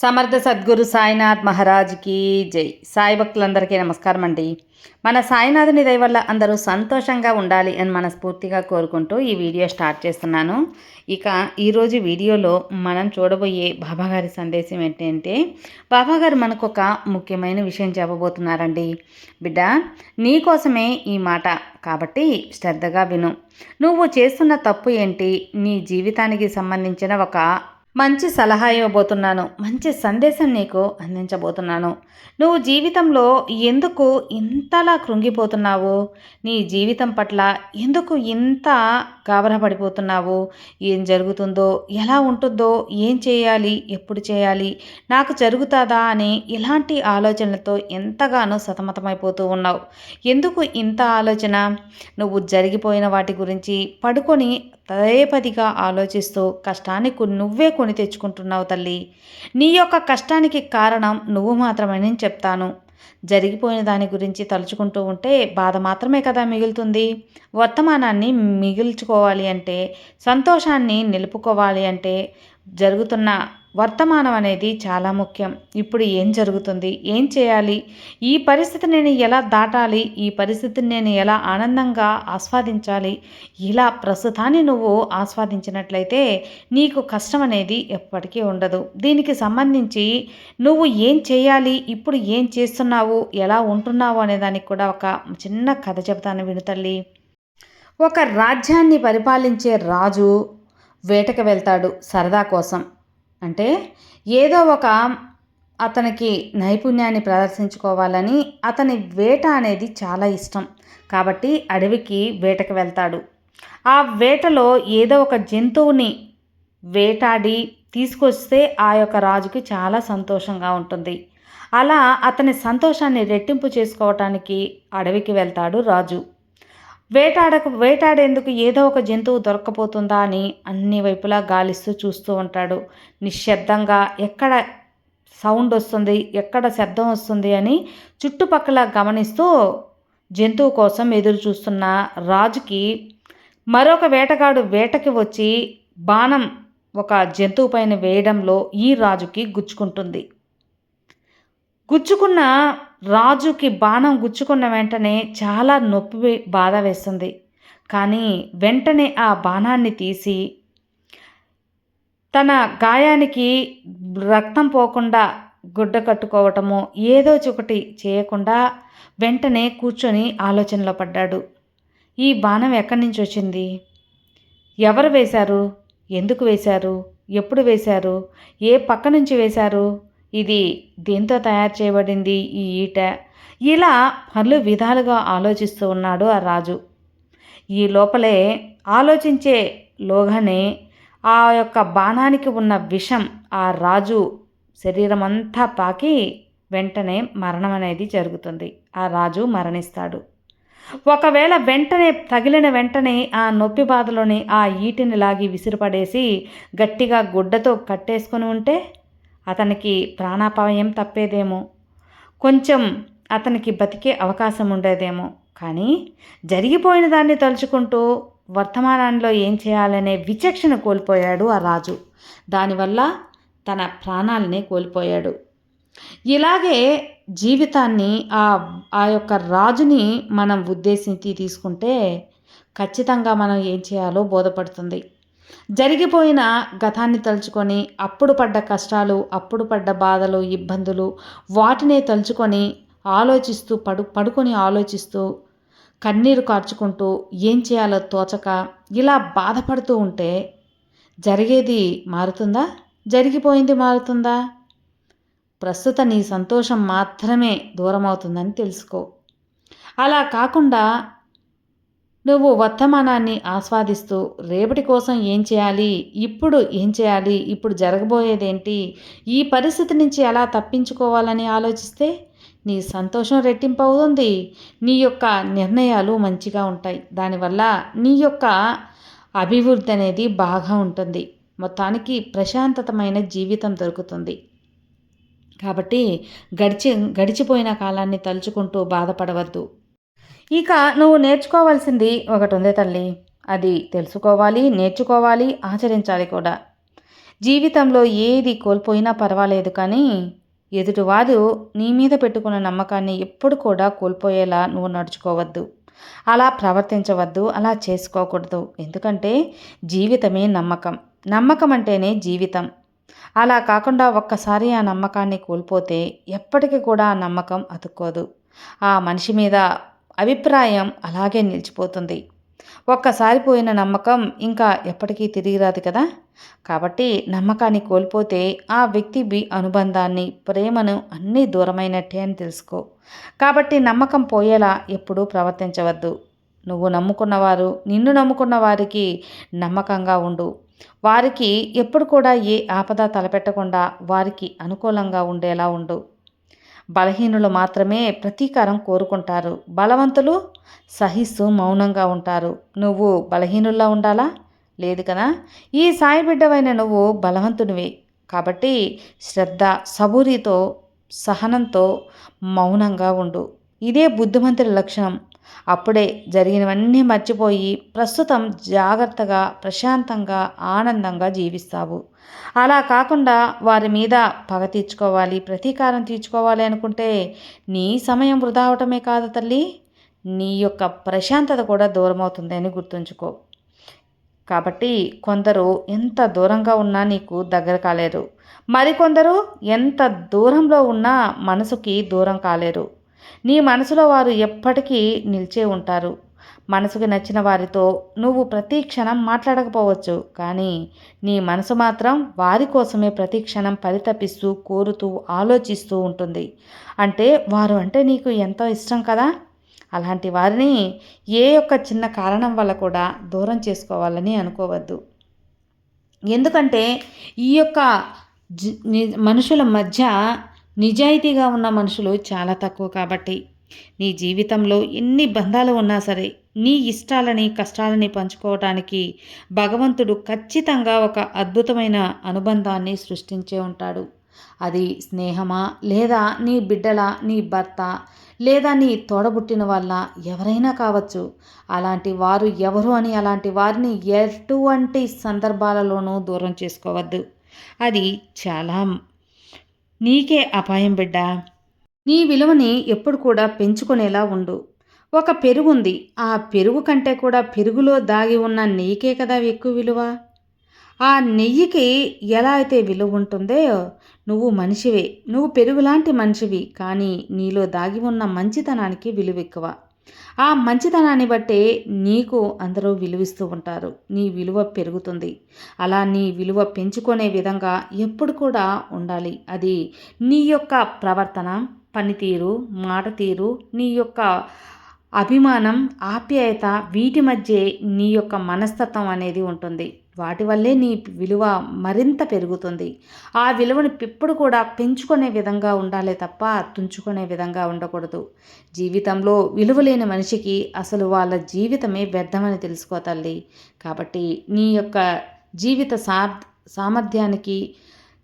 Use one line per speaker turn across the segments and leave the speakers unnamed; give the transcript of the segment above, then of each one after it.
సమర్థ సద్గురు సాయినాథ్ మహారాజ్కి జై. సాయి భక్తులందరికీ నమస్కారం అండి. మన సాయినాథుని దయ వల్ల అందరూ సంతోషంగా ఉండాలి అని మనస్ఫూర్తిగా కోరుకుంటూ ఈ వీడియో స్టార్ట్ చేస్తున్నాను. ఇక ఈరోజు వీడియోలో మనం చూడబోయే బాబాగారి సందేశం ఏంటంటే బాబాగారు మనకు ఒక ముఖ్యమైన విషయం చెప్పబోతున్నారండి. బిడ్డ నీకోసమే ఈ మాట కాబట్టి శ్రద్ధగా విను. నువ్వు చేస్తున్న తప్పు ఏంటి? నీ జీవితానికి సంబంధించిన ఒక మంచి సలహా ఇవ్వబోతున్నాను. మంచి సందేశం నీకు అందించబోతున్నాను. నువ్వు జీవితంలో ఎందుకు ఇంతలా కృంగిపోతున్నావు? నీ జీవితం పట్ల ఎందుకు ఇంత గాబరపడిపోతున్నావు ఏం జరుగుతుందో ఎలా ఉంటుందో ఏం చేయాలి ఎప్పుడు చేయాలి నాకు జరుగుతుందా అని ఇలాంటి ఆలోచనలతో ఎంతగానో సతమతమైపోతూ ఉన్నావు. ఎందుకు ఇంత ఆలోచన? నువ్వు జరిగిపోయిన వాటి గురించి పడుకొని పదేపదిగా ఆలోచిస్తూ కష్టాన్ని నువ్వే కొని తెచ్చుకుంటున్నావు తల్లి. నీ యొక్క కష్టానికి కారణం నువ్వు మాత్రమేనని చెప్తాను. జరిగిపోయిన దాని గురించి తలుచుకుంటూ ఉంటే బాధ మాత్రమే కదా మిగులుతుంది. వర్తమానాన్ని మిగిల్చుకోవాలి అంటే సంతోషాన్ని నిలుపుకోవాలి అంటే జరుగుతున్న వర్తమానం అనేది చాలా ముఖ్యం. ఇప్పుడు ఏం జరుగుతుంది? ఏం చేయాలి? ఈ పరిస్థితిని నేను ఎలా దాటాలి? ఈ పరిస్థితిని నేను ఎలా ఆనందంగా ఆస్వాదించాలి? ఇలా ప్రస్తుతాన్ని నువ్వు ఆస్వాదించినట్లయితే నీకు కష్టం అనేది ఎప్పటికీ ఉండదు. దీనికి సంబంధించి నువ్వు ఏం చేయాలి? ఇప్పుడు ఏం చేస్తున్నావు? ఎలా ఉంటున్నావు? అనే దానికి కూడా ఒక చిన్న కథ చెబుతాను వినుతల్లి ఒక రాజ్యాన్ని పరిపాలించే రాజు వేటకు వెళ్తాడు సరదా కోసం. అంటే ఏదో ఒక అతనికి నైపుణ్యాన్ని ప్రదర్శించుకోవాలని అతని వేట అనేది చాలా ఇష్టం. కాబట్టి అడవికి వేటకు వెళ్తాడు. ఆ వేటలో ఏదో ఒక జంతువుని వేటాడి తీసుకొస్తే ఆ యొక్క రాజుకి చాలా సంతోషంగా ఉంటుంది. అలా అతని సంతోషాన్ని రెట్టింపు చేసుకోవటానికి అడవికి వెళ్తాడు రాజు. వేటాడక వేటాడేందుకు ఏదో ఒక జంతువు దొరకపోతుందా అని అన్ని వైపులా గాలిస్తూ చూస్తూ ఉంటాడు. నిశ్శబ్దంగా ఎక్కడ సౌండ్ వస్తుంది ఎక్కడ శబ్దం వస్తుంది అని చుట్టుపక్కల గమనిస్తూ జంతువు కోసం ఎదురు చూస్తున్న రాజుకి మరొక వేటగాడు వేటకి వచ్చి బాణం ఒక జంతువు పైన వేయడంలో ఈ రాజుకి గుచ్చుకుంటుంది. గుచ్చుకున్న రాజుకి బాణం గుచ్చుకున్న వెంటనే చాలా నొప్పి బాధ వేస్తుంది. కానీ వెంటనే ఆ బాణాన్ని తీసి తన గాయానికి రక్తం పోకుండా గుడ్డ కట్టుకోవటము ఏదో ఒకటి చేయకుండా వెంటనే కూర్చొని ఆలోచనలో పడ్డాడు. ఈ బాణం ఎక్కడి నుంచి వచ్చింది? ఎవరు వేశారు? ఎందుకు వేశారు? ఎప్పుడు వేశారు? ఏ పక్క నుంచి వేశారు? ఇది దేంతో తయారు చేయబడింది ఈ ఈట? ఇలా పలు విధాలుగా ఆలోచిస్తూ ఉన్నాడు ఆ రాజు. ఈ లోపలే ఆలోచించే లోగానే ఆ యొక్క బాణానికి ఉన్న విషం ఆ రాజు శరీరం అంతా పాకి వెంటనే మరణం అనేది జరుగుతుంది. ఆ రాజు మరణిస్తాడు. ఒకవేళ వెంటనే తగిలిన వెంటనే ఆ నొప్పి బాధలోని ఆ ఈటిని లాగి విసిరిపడేసి గట్టిగా గుడ్డతో కట్టేసుకొని ఉంటే అతనికి ప్రాణాపాయం తప్పేదేమో. కొంచెం అతనికి బతికే అవకాశం ఉండేదేమో. కానీ జరిగిపోయిన దాన్ని తలుచుకుంటూ వర్తమానంలో ఏం చేయాలనే విచక్షణ కోల్పోయాడు ఆ రాజు. దానివల్ల తన ప్రాణాలని కోల్పోయాడు. ఇలాగే జీవితాన్ని ఆ ఆ యొక్క రాజుని మనం ఉద్దేశించి తీసుకుంటే ఖచ్చితంగా మనం ఏం చేయాలో బోధపడుతుంది. జరిగిపోయిన గతాన్ని తలుచుకొని అప్పుడు పడ్డ కష్టాలు అప్పుడు పడ్డ బాధలు ఇబ్బందులు వాటినే తలుచుకొని ఆలోచిస్తూ పడు పడుకొని ఆలోచిస్తూ కన్నీరు కార్చుకుంటూ ఏం చేయాలో తోచక ఇలా బాధపడుతూ ఉంటే జరిగేది మారుతుందా? జరిగిపోయింది మారుతుందా? ప్రస్తుత నీ సంతోషం మాత్రమే దూరం అవుతుందని తెలుసుకో. అలా కాకుండా నువ్వు వర్తమానాన్ని ఆస్వాదిస్తూ రేపటి కోసం ఏం చేయాలి? ఇప్పుడు ఏం చేయాలి? ఇప్పుడు జరగబోయేదేంటి? ఈ పరిస్థితి నుంచి ఎలా తప్పించుకోవాలని ఆలోచిస్తే నీ సంతోషం రెట్టింపు అవుతుంది. నీ యొక్క నిర్ణయాలు మంచిగా ఉంటాయి. దానివల్ల నీ యొక్క అభివృద్ధి అనేది బాగా ఉంటుంది. మొత్తానికి ప్రశాంతతమైన జీవితం దొరుకుతుంది. కాబట్టి గడిచి గడిచిపోయిన కాలాన్ని తలుచుకుంటూ బాధపడవద్దు. ఇక నువ్వు నేర్చుకోవాల్సింది ఒకటి ఉంది తల్లి. అది తెలుసుకోవాలి నేర్చుకోవాలి ఆచరించాలి కూడా. జీవితంలో ఏది కోల్పోయినా పర్వాలేదు కానీ ఎదుటివారు నీ మీద పెట్టుకున్న నమ్మకాన్ని ఎప్పుడు కూడా కోల్పోయేలా నువ్వు నడుచుకోవద్దు. అలా ప్రవర్తించవద్దు అలా చేసుకోకూడదు. ఎందుకంటే జీవితమే నమ్మకం. నమ్మకం అంటేనే జీవితం. అలా కాకుండా ఒక్కసారి ఆ నమ్మకాన్ని కోల్పోతే ఎప్పటికీ కూడా ఆ నమ్మకం అతుక్కోదు. ఆ మనిషి మీద అభిప్రాయం అలాగే నిలిచిపోతుంది. ఒక్కసారి పోయిన నమ్మకం ఇంకా ఎప్పటికీ తిరిగి రాదు కదా? కాబట్టి నమ్మకాన్ని కోల్పోతే ఆ వ్యక్తి బి అనుబంధాన్ని ప్రేమను అన్నీ దూరమైనట్టే అని తెలుసుకో. కాబట్టి నమ్మకం పోయేలా ఎప్పుడూ ప్రవర్తించవద్దు. నువ్వు నమ్ముకున్నవారు నిన్ను నమ్ముకున్న వారికి నమ్మకంగా ఉండు. వారికి ఎప్పుడు కూడా ఏ ఆపద తలపెట్టకుండా వారికి అనుకూలంగా ఉండేలా ఉండు. బలహీనులు మాత్రమే ప్రతీకారం కోరుకుంటారు. బలవంతులు సహిస్తూ మౌనంగా ఉంటారు. నువ్వు బలహీనుల్లో ఉండాలా? లేదు కదా? ఈ సాయి బిడ్డవైన నువ్వు బలవంతునివి. కాబట్టి శ్రద్ధ సబూరితో సహనంతో మౌనంగా ఉండు. ఇదే బుద్ధిమంతుడి లక్షణం. అప్పుడే జరిగినవన్నీ మర్చిపోయి ప్రస్తుతం జాగ్రత్తగా ప్రశాంతంగా ఆనందంగా జీవిస్తావు. అలా కాకుండా వారి మీద పగ తీర్చుకోవాలి ప్రతీకారం తీర్చుకోవాలి అనుకుంటే నీ సమయం వృధా అవటమే కాదు తల్లి. నీ యొక్క ప్రశాంతత కూడా దూరం గుర్తుంచుకో. కాబట్టి కొందరు ఎంత దూరంగా ఉన్నా నీకు దగ్గర కాలేరు. మరికొందరు ఎంత దూరంలో ఉన్నా మనసుకి దూరం కాలేరు. నీ మనసులో వారు ఎప్పటికీ నిలిచే ఉంటారు. మనసుకు నచ్చిన వారితో నువ్వు ప్రతి క్షణం మాట్లాడకపోవచ్చు. కానీ నీ మనసు మాత్రం వారి కోసమే ప్రతి క్షణం పరితపిస్తూ కోరుతూ ఆలోచిస్తూ ఉంటుంది. అంటే వారు అంటే నీకు ఎంతో ఇష్టం కదా? అలాంటి వారిని ఏ యొక్క చిన్న కారణం వల్ల కూడా దూరం చేసుకోవాలని అనుకోవద్దు. ఎందుకంటే ఈ యొక్క మనుషుల మధ్య నిజాయితీగా ఉన్న మనుషులు చాలా తక్కువ కాబట్టి నీ జీవితంలో ఎన్ని బంధాలు ఉన్నా సరే నీ ఇష్టాలని కష్టాలని పంచుకోవటానికి భగవంతుడు ఖచ్చితంగా ఒక అద్భుతమైన అనుబంధాన్ని సృష్టించే ఉంటాడు. అది స్నేహమా? లేదా నీ బిడ్డల నీ భర్త లేదా నీ తోడబుట్టిన వల్ల ఎవరైనా కావచ్చు. అలాంటి వారు ఎవరు అని అలాంటి వారిని ఎటువంటి సందర్భాలలోనూ దూరం చేసుకోవద్దు. అది చాలా నీకే అపాయం బిడ్డ. నీ విలువని ఎప్పుడు కూడా పెంచుకునేలా ఉండు. ఒక పెరుగుంది. ఆ పెరుగు కంటే కూడా పెరుగులో దాగి ఉన్న నెయ్యికే కదా ఎక్కువ విలువ? ఆ నెయ్యికి ఎలా అయితే విలువ ఉంటుందో నువ్వు మనిషివే. నువ్వు పెరుగులాంటి మనిషివి కానీ నీలో దాగి ఉన్న మంచితనానికి విలువ ఎక్కువ. ఆ మంచితనాన్ని బట్టే నీకు అందరూ విలువిస్తూ ఉంటారు. నీ విలువ పెరుగుతుంది. అలా నీ విలువ పెంచుకునే విధంగా ఎప్పుడు కూడా ఉండాలి. అది నీ యొక్క ప్రవర్తన పనితీరు మాట తీరు నీ యొక్క అభిమానం ఆప్యాయత వీటి మధ్య నీ యొక్క మనస్తత్వం అనేది ఉంటుంది. వాటి వల్లే నీ విలువ మరింత పెరుగుతుంది. ఆ విలువను ఎప్పుడు కూడా పెంచుకునే విధంగా ఉండాలి తప్ప తుంచుకునే విధంగా ఉండకూడదు. జీవితంలో విలువ లేని మనిషికి అసలు వాళ్ళ జీవితమే వ్యర్థమని తెలుసుకో తల్లి. కాబట్టి నీ యొక్క జీవిత సార్ సామర్థ్యానికి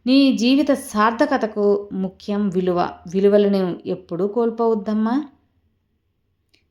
నీ జీవిత సార్థకతకు ముఖ్యం విలువ. విలువలను ఎప్పుడూ కోల్పోవద్దమ్మా.